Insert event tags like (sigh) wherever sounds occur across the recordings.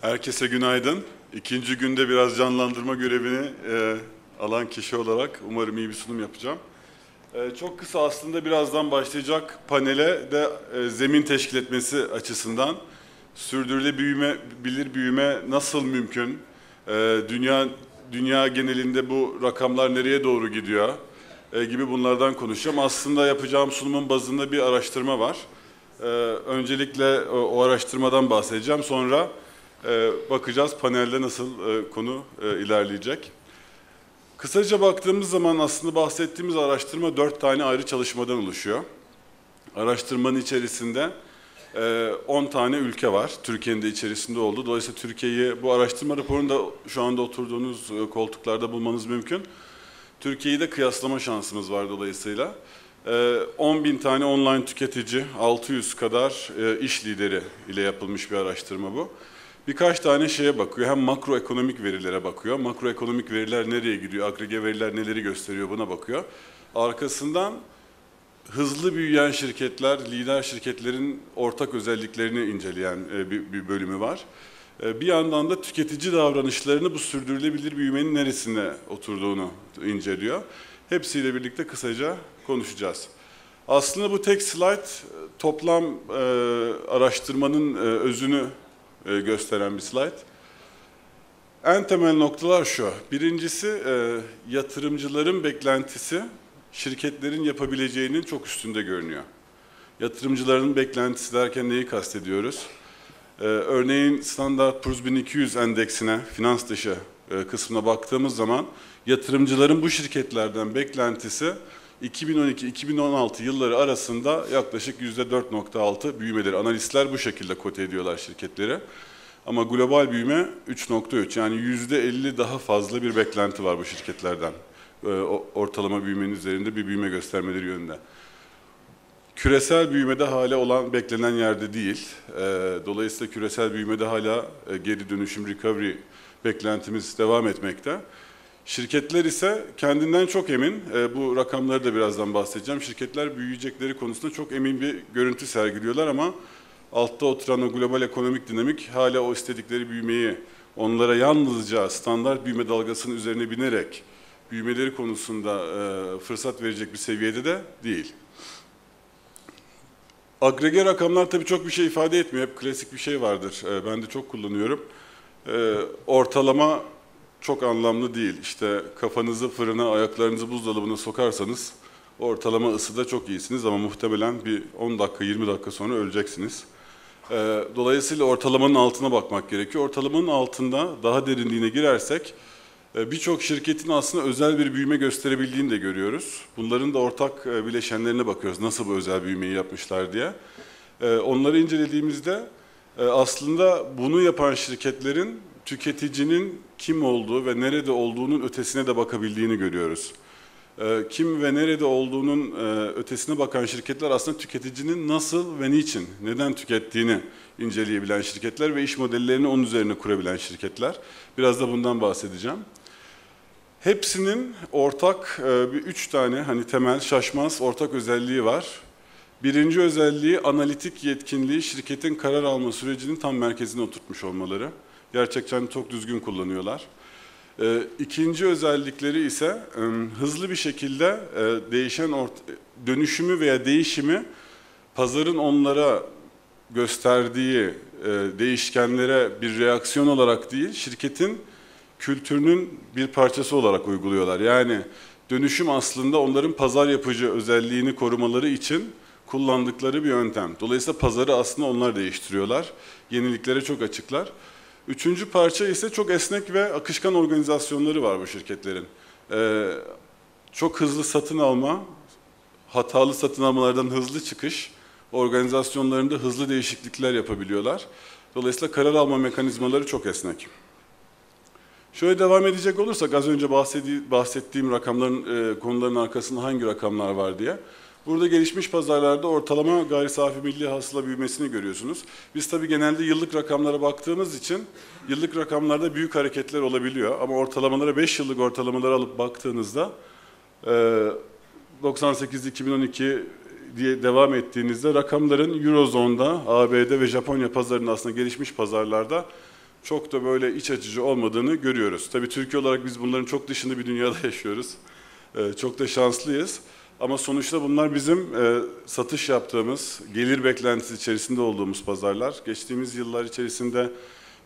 Herkese günaydın. İkinci günde biraz canlandırma görevini e, alan kişi olarak umarım iyi bir sunum yapacağım. E, çok kısa aslında birazdan başlayacak panele de e, zemin teşkil etmesi açısından sürdürülebilir büyüme nasıl mümkün? E, dünya dünya genelinde bu rakamlar nereye doğru gidiyor? E, gibi bunlardan konuşacağım. Aslında yapacağım sunumun bazında bir araştırma var. E, öncelikle o, o araştırmadan bahsedeceğim. Sonra e, bakacağız panelde nasıl e, konu e, ilerleyecek. Kısaca baktığımız zaman aslında bahsettiğimiz araştırma dört tane ayrı çalışmadan oluşuyor. Araştırmanın içerisinde 10 e, tane ülke var. Türkiye'nin de içerisinde oldu. Dolayısıyla Türkiye'yi bu araştırma raporunda şu anda oturduğunuz koltuklarda bulmanız mümkün. Türkiye'yi de kıyaslama şansımız var dolayısıyla. 10 e, bin tane online tüketici, 600 kadar iş lideri ile yapılmış bir araştırma bu birkaç tane şeye bakıyor. Hem makroekonomik verilere bakıyor. Makroekonomik veriler nereye gidiyor, agrege veriler neleri gösteriyor buna bakıyor. Arkasından hızlı büyüyen şirketler, lider şirketlerin ortak özelliklerini inceleyen e, bir bölümü var. E, bir yandan da tüketici davranışlarını bu sürdürülebilir büyümenin neresine oturduğunu inceliyor. Hepsiyle birlikte kısaca konuşacağız. Aslında bu tek slide e, toplam araştırmanın özünü e, gösteren bir slide. En temel noktalar şu. Birincisi e, yatırımcıların beklentisi şirketlerin yapabileceğinin çok üstünde görünüyor. Yatırımcıların beklentisi derken neyi kastediyoruz? Ee, örneğin Standard Poor's 1200 endeksine, finans dışı e, kısmına baktığımız zaman yatırımcıların bu şirketlerden beklentisi 2012-2016 yılları arasında yaklaşık %4.6 büyümeleri. Analistler bu şekilde kote ediyorlar şirketleri. Ama global büyüme 3.3 yani %50 daha fazla bir beklenti var bu şirketlerden. Ee, ortalama büyümenin üzerinde bir büyüme göstermeleri yönünde. Küresel büyümede hala olan beklenen yerde değil. Ee, dolayısıyla küresel büyümede hala e, geri dönüşüm recovery beklentimiz devam etmekte. Şirketler ise kendinden çok emin, e, bu rakamları da birazdan bahsedeceğim. Şirketler büyüyecekleri konusunda çok emin bir görüntü sergiliyorlar ama altta oturan o global ekonomik dinamik hala o istedikleri büyümeyi onlara yalnızca standart büyüme dalgasının üzerine binerek büyümeleri konusunda e, fırsat verecek bir seviyede de değil. Agrege rakamlar tabii çok bir şey ifade etmiyor. Hep klasik bir şey vardır. E, ben de çok kullanıyorum. E, ortalama çok anlamlı değil. İşte kafanızı fırına, ayaklarınızı buzdolabına sokarsanız ortalama ısıda çok iyisiniz ama muhtemelen bir 10 dakika, 20 dakika sonra öleceksiniz. Ee, dolayısıyla ortalamanın altına bakmak gerekiyor. Ortalamanın altında daha derinliğine girersek e, birçok şirketin aslında özel bir büyüme gösterebildiğini de görüyoruz. Bunların da ortak e, bileşenlerine bakıyoruz. Nasıl bu özel büyümeyi yapmışlar diye. Ee, onları incelediğimizde e, aslında bunu yapan şirketlerin tüketicinin kim olduğu ve nerede olduğunun ötesine de bakabildiğini görüyoruz. Ee, kim ve nerede olduğunun e, ötesine bakan şirketler aslında tüketicinin nasıl ve niçin, neden tükettiğini inceleyebilen şirketler ve iş modellerini onun üzerine kurabilen şirketler. Biraz da bundan bahsedeceğim. Hepsinin ortak e, bir üç tane hani temel şaşmaz ortak özelliği var. Birinci özelliği analitik yetkinliği şirketin karar alma sürecinin tam merkezine oturtmuş olmaları. Gerçekten çok düzgün kullanıyorlar. E, ikinci özellikleri ise e, hızlı bir şekilde e, değişen dönüşümü veya değişimi pazarın onlara gösterdiği e, değişkenlere bir reaksiyon olarak değil, şirketin kültürünün bir parçası olarak uyguluyorlar. Yani dönüşüm aslında onların pazar yapıcı özelliğini korumaları için kullandıkları bir yöntem. Dolayısıyla pazarı aslında onlar değiştiriyorlar. Yeniliklere çok açıklar. Üçüncü parça ise çok esnek ve akışkan organizasyonları var bu şirketlerin. Ee, çok hızlı satın alma, hatalı satın almalardan hızlı çıkış, organizasyonlarında hızlı değişiklikler yapabiliyorlar. Dolayısıyla karar alma mekanizmaları çok esnek. Şöyle devam edecek olursak az önce bahsettiğim rakamların e, konuların arkasında hangi rakamlar var diye. Burada gelişmiş pazarlarda ortalama gayri safi milli hasıla büyümesini görüyorsunuz. Biz tabii genelde yıllık rakamlara baktığımız için yıllık rakamlarda büyük hareketler olabiliyor. Ama ortalamalara 5 yıllık ortalamaları alıp baktığınızda 98-2012 e, diye devam ettiğinizde rakamların Eurozone'da, ABD ve Japonya pazarında aslında gelişmiş pazarlarda çok da böyle iç açıcı olmadığını görüyoruz. Tabii Türkiye olarak biz bunların çok dışında bir dünyada (laughs) yaşıyoruz. Ee, çok da şanslıyız. Ama sonuçta bunlar bizim e, satış yaptığımız, gelir beklentisi içerisinde olduğumuz pazarlar. Geçtiğimiz yıllar içerisinde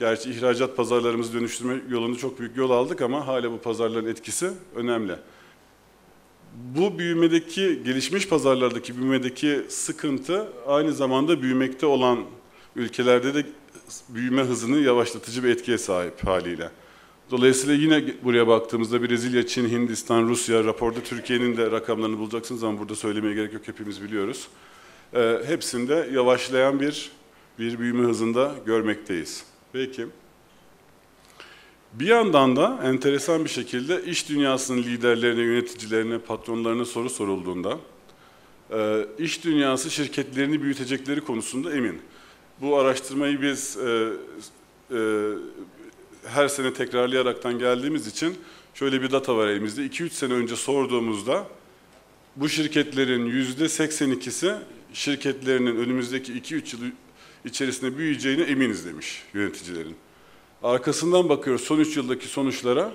gerçi ihracat pazarlarımızı dönüştürme yolunu çok büyük yol aldık ama hala bu pazarların etkisi önemli. Bu büyümedeki, gelişmiş pazarlardaki büyümedeki sıkıntı aynı zamanda büyümekte olan ülkelerde de büyüme hızını yavaşlatıcı bir etkiye sahip haliyle. Dolayısıyla yine buraya baktığımızda Brezilya, Çin, Hindistan, Rusya, raporda Türkiye'nin de rakamlarını bulacaksınız ama burada söylemeye gerek yok hepimiz biliyoruz. Ee, hepsinde yavaşlayan bir bir büyüme hızında görmekteyiz. Peki. Bir yandan da enteresan bir şekilde iş dünyasının liderlerine, yöneticilerine, patronlarına soru sorulduğunda e, iş dünyası şirketlerini büyütecekleri konusunda emin. Bu araştırmayı biz e, e, her sene tekrarlayaraktan geldiğimiz için şöyle bir data var elimizde. 2-3 sene önce sorduğumuzda bu şirketlerin %82'si şirketlerinin önümüzdeki 2-3 yıl içerisinde büyüyeceğine eminiz demiş yöneticilerin. Arkasından bakıyoruz son 3 yıldaki sonuçlara.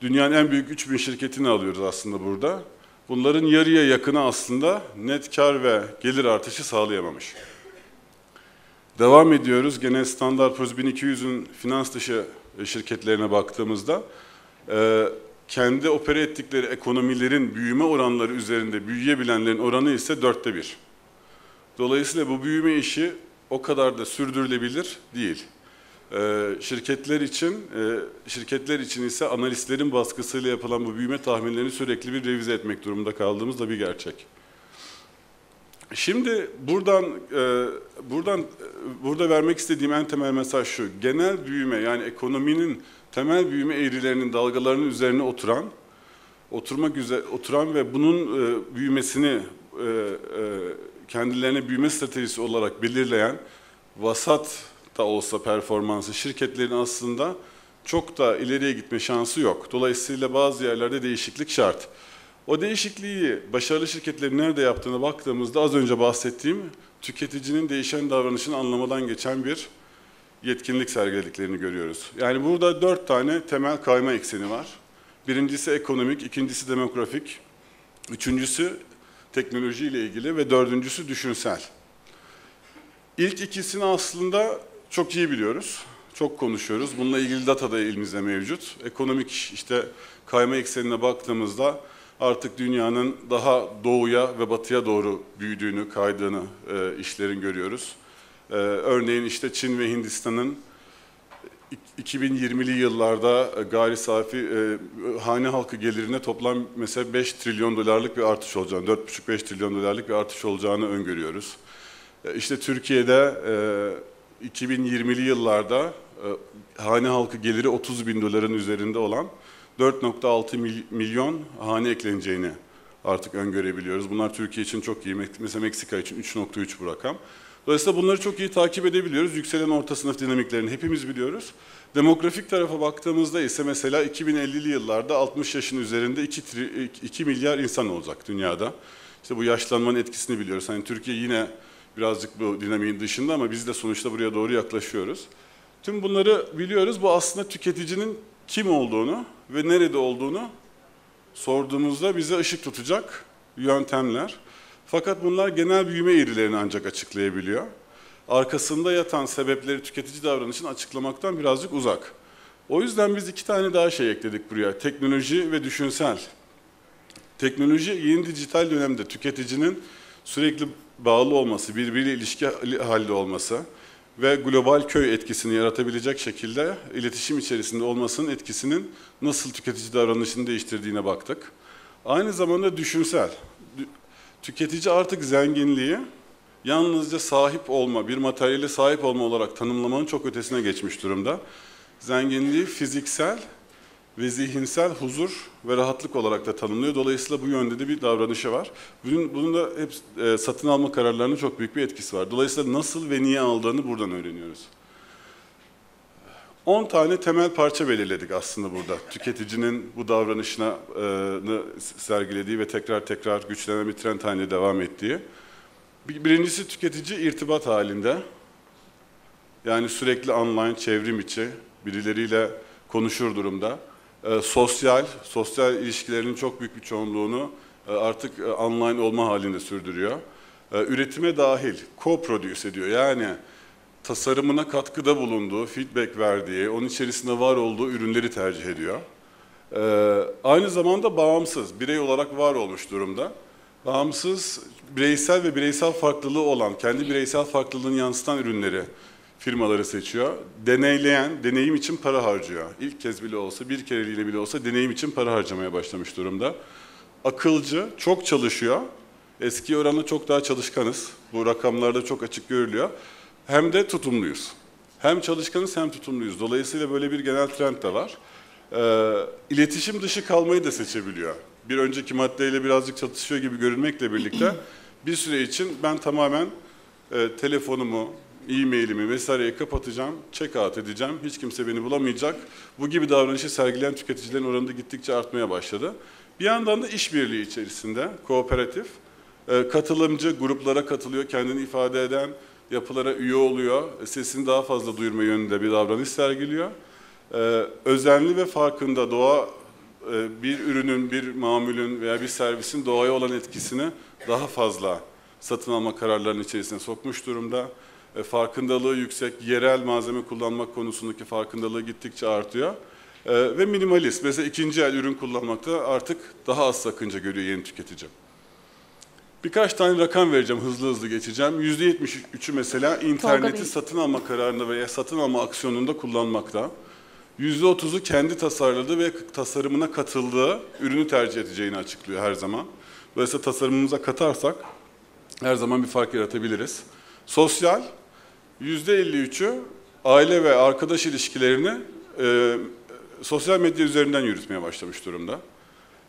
Dünyanın en büyük 3000 şirketini alıyoruz aslında burada. Bunların yarıya yakını aslında net kar ve gelir artışı sağlayamamış. Devam ediyoruz. Gene Standard Poor's 1200'ün finans dışı şirketlerine baktığımızda e, kendi opere ettikleri ekonomilerin büyüme oranları üzerinde büyüyebilenlerin oranı ise dörtte bir. Dolayısıyla bu büyüme işi o kadar da sürdürülebilir değil. E, şirketler için e, şirketler için ise analistlerin baskısıyla yapılan bu büyüme tahminlerini sürekli bir revize etmek durumunda kaldığımız da bir gerçek. Şimdi buradan e, buradan burada vermek istediğim en temel mesaj şu. Genel büyüme yani ekonominin temel büyüme eğrilerinin dalgalarının üzerine oturan oturmak üzere oturan ve bunun e, büyümesini e, kendilerine büyüme stratejisi olarak belirleyen vasat da olsa performansı şirketlerin aslında çok da ileriye gitme şansı yok. Dolayısıyla bazı yerlerde değişiklik şart. O değişikliği başarılı şirketlerin nerede yaptığına baktığımızda az önce bahsettiğim tüketicinin değişen davranışını anlamadan geçen bir yetkinlik sergilediklerini görüyoruz. Yani burada dört tane temel kayma ekseni var. Birincisi ekonomik, ikincisi demografik, üçüncüsü teknoloji ile ilgili ve dördüncüsü düşünsel. İlk ikisini aslında çok iyi biliyoruz, çok konuşuyoruz. Bununla ilgili data da elimizde mevcut. Ekonomik işte kayma eksenine baktığımızda artık dünyanın daha doğuya ve batıya doğru büyüdüğünü, kaydığını e, işlerin görüyoruz. E, örneğin işte Çin ve Hindistan'ın 2020'li yıllarda e, gayri safi e, hane halkı gelirine toplam mesela 5 trilyon dolarlık bir artış olacağını, 4,5-5 trilyon dolarlık bir artış olacağını öngörüyoruz. E, işte Türkiye'de e, 2020'li yıllarda e, hane halkı geliri 30 bin doların üzerinde olan 4.6 milyon hane ekleneceğini artık öngörebiliyoruz. Bunlar Türkiye için çok iyi. Mesela Meksika için 3.3 bu rakam. Dolayısıyla bunları çok iyi takip edebiliyoruz. Yükselen orta sınıf dinamiklerini hepimiz biliyoruz. Demografik tarafa baktığımızda ise mesela 2050'li yıllarda 60 yaşın üzerinde 2, 2 milyar insan olacak dünyada. İşte bu yaşlanmanın etkisini biliyoruz. Hani Türkiye yine birazcık bu dinamiğin dışında ama biz de sonuçta buraya doğru yaklaşıyoruz. Tüm bunları biliyoruz. Bu aslında tüketicinin kim olduğunu ve nerede olduğunu sorduğumuzda bize ışık tutacak yöntemler. Fakat bunlar genel büyüme eğrilerini ancak açıklayabiliyor. Arkasında yatan sebepleri tüketici davranışını açıklamaktan birazcık uzak. O yüzden biz iki tane daha şey ekledik buraya. Teknoloji ve düşünsel. Teknoloji yeni dijital dönemde tüketicinin sürekli bağlı olması, birbiriyle ilişki halde olması, ve global köy etkisini yaratabilecek şekilde iletişim içerisinde olmasının etkisinin nasıl tüketici davranışını değiştirdiğine baktık. Aynı zamanda düşünsel. Tüketici artık zenginliği yalnızca sahip olma, bir materyale sahip olma olarak tanımlamanın çok ötesine geçmiş durumda. Zenginliği fiziksel ve zihinsel huzur ve rahatlık olarak da tanımlıyor. Dolayısıyla bu yönde de bir davranışı var. Bunun, bunun da hep e, satın alma kararlarının çok büyük bir etkisi var. Dolayısıyla nasıl ve niye aldığını buradan öğreniyoruz. 10 tane temel parça belirledik aslında burada. Tüketicinin bu davranışını e, sergilediği ve tekrar tekrar güçlenen bir trend haline devam ettiği. Birincisi tüketici irtibat halinde. Yani sürekli online, çevrim içi, birileriyle konuşur durumda. E, sosyal, sosyal ilişkilerinin çok büyük bir çoğunluğunu e, artık e, online olma halinde sürdürüyor. E, üretime dahil, co-produce ediyor. Yani tasarımına katkıda bulunduğu, feedback verdiği, onun içerisinde var olduğu ürünleri tercih ediyor. Ee, aynı zamanda bağımsız, birey olarak var olmuş durumda. Bağımsız, bireysel ve bireysel farklılığı olan, kendi bireysel farklılığını yansıtan ürünleri firmaları seçiyor. Deneyleyen, deneyim için para harcıyor. İlk kez bile olsa, bir kereliğine bile olsa deneyim için para harcamaya başlamış durumda. Akılcı, çok çalışıyor. Eski oranla çok daha çalışkanız. Bu rakamlarda çok açık görülüyor. Hem de tutumluyuz. Hem çalışkanız hem tutumluyuz. Dolayısıyla böyle bir genel trend de var. Ee, iletişim dışı kalmayı da seçebiliyor. Bir önceki maddeyle birazcık çatışıyor gibi görünmekle birlikte (clears throat) bir süre için ben tamamen e, telefonumu, e-mailimi vesaireyi kapatacağım, check edeceğim, hiç kimse beni bulamayacak. Bu gibi davranışı sergileyen tüketicilerin oranı da gittikçe artmaya başladı. Bir yandan da işbirliği içerisinde, kooperatif, e, katılımcı gruplara katılıyor, kendini ifade eden yapılara üye oluyor, sesini daha fazla duyurma yönünde bir davranış sergiliyor. Ee, özenli ve farkında doğa e, bir ürünün, bir mamulün veya bir servisin doğaya olan etkisini daha fazla satın alma kararlarının içerisine sokmuş durumda. E, farkındalığı yüksek, yerel malzeme kullanmak konusundaki farkındalığı gittikçe artıyor. E, ve minimalist, mesela ikinci el ürün kullanmakta artık daha az sakınca görüyor yeni tüketici. Birkaç tane rakam vereceğim, hızlı hızlı geçeceğim. %73'ü mesela interneti satın alma kararında veya satın alma aksiyonunda kullanmakta. %30'u kendi tasarladığı ve tasarımına katıldığı ürünü tercih edeceğini açıklıyor her zaman. Dolayısıyla tasarımımıza katarsak her zaman bir fark yaratabiliriz. Sosyal, %53'ü aile ve arkadaş ilişkilerini e, sosyal medya üzerinden yürütmeye başlamış durumda.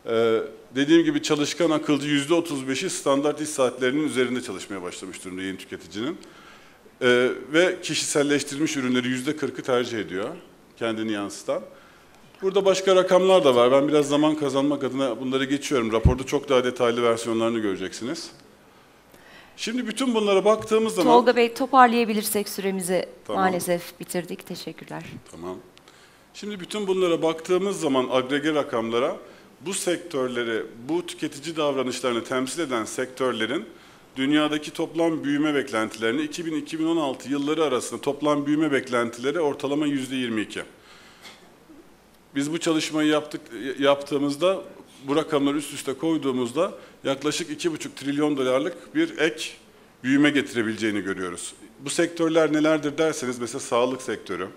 Ee, dediğim gibi çalışkan akılcı %35'i standart iş saatlerinin üzerinde çalışmaya başlamış durumda yeni tüketicinin. Ee, ve kişiselleştirilmiş ürünleri %40'ı tercih ediyor kendini yansıtan. Burada başka rakamlar da var. Ben biraz zaman kazanmak adına bunları geçiyorum. Raporda çok daha detaylı versiyonlarını göreceksiniz. Şimdi bütün bunlara baktığımız zaman... Tolga Bey toparlayabilirsek süremizi Tamam. maalesef bitirdik. Teşekkürler. Tamam. Şimdi bütün bunlara baktığımız zaman agrege rakamlara bu sektörleri, bu tüketici davranışlarını temsil eden sektörlerin dünyadaki toplam büyüme beklentilerini 2000-2016 yılları arasında toplam büyüme beklentileri ortalama %22. Biz bu çalışmayı yaptık yaptığımızda bu rakamları üst üste koyduğumuzda yaklaşık 2,5 trilyon dolarlık bir ek büyüme getirebileceğini görüyoruz. Bu sektörler nelerdir derseniz mesela sağlık sektörü,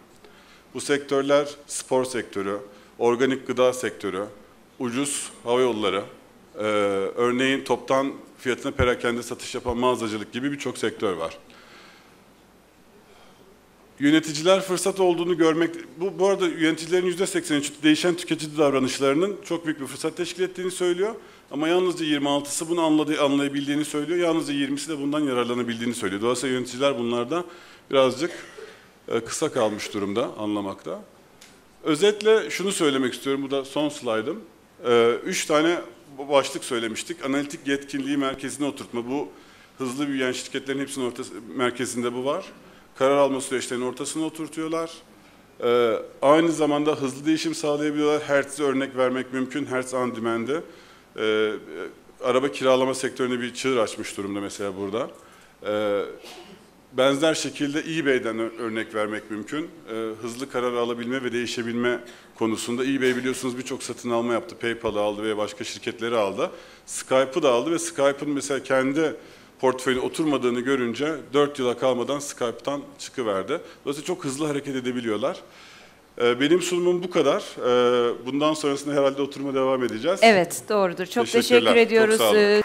bu sektörler spor sektörü, organik gıda sektörü, ucuz hava yolları, e, örneğin toptan fiyatına perakende satış yapan mağazacılık gibi birçok sektör var. Yöneticiler fırsat olduğunu görmek, bu, bu arada yöneticilerin yüzde 83 değişen tüketici davranışlarının çok büyük bir fırsat teşkil ettiğini söylüyor. Ama yalnızca 26'sı bunu anladığı, anlayabildiğini söylüyor. Yalnızca 20'si de bundan yararlanabildiğini söylüyor. Dolayısıyla yöneticiler bunlarda birazcık e, kısa kalmış durumda anlamakta. Özetle şunu söylemek istiyorum, bu da son slaydım. E, Üç tane başlık söylemiştik. Analitik yetkinliği merkezine oturtma. Bu hızlı büyüyen şirketlerin hepsinin ortası, merkezinde bu var. Karar alma süreçlerinin ortasına oturtuyorlar. Ee, aynı zamanda hızlı değişim sağlayabiliyorlar. Hertz'e örnek vermek mümkün. Hertz on demand'ı. Ee, araba kiralama sektöründe bir çığır açmış durumda mesela burada. Ee, benzer şekilde eBay'den örnek vermek mümkün. Ee, hızlı karar alabilme ve değişebilme konusunda eBay biliyorsunuz birçok satın alma yaptı. PayPal'ı aldı ve başka şirketleri aldı. Skype'ı da aldı ve Skype'ın mesela kendi portföyüne oturmadığını görünce 4 yıla kalmadan Skype'tan çıkıverdi. Dolayısıyla çok hızlı hareket edebiliyorlar. Ee, Benim sunumum bu kadar. Ee, Bundan sonrasında herhalde oturma devam edeceğiz. Evet doğrudur. Çok teşekkür Çok ediyoruz. sağ olun. Ee,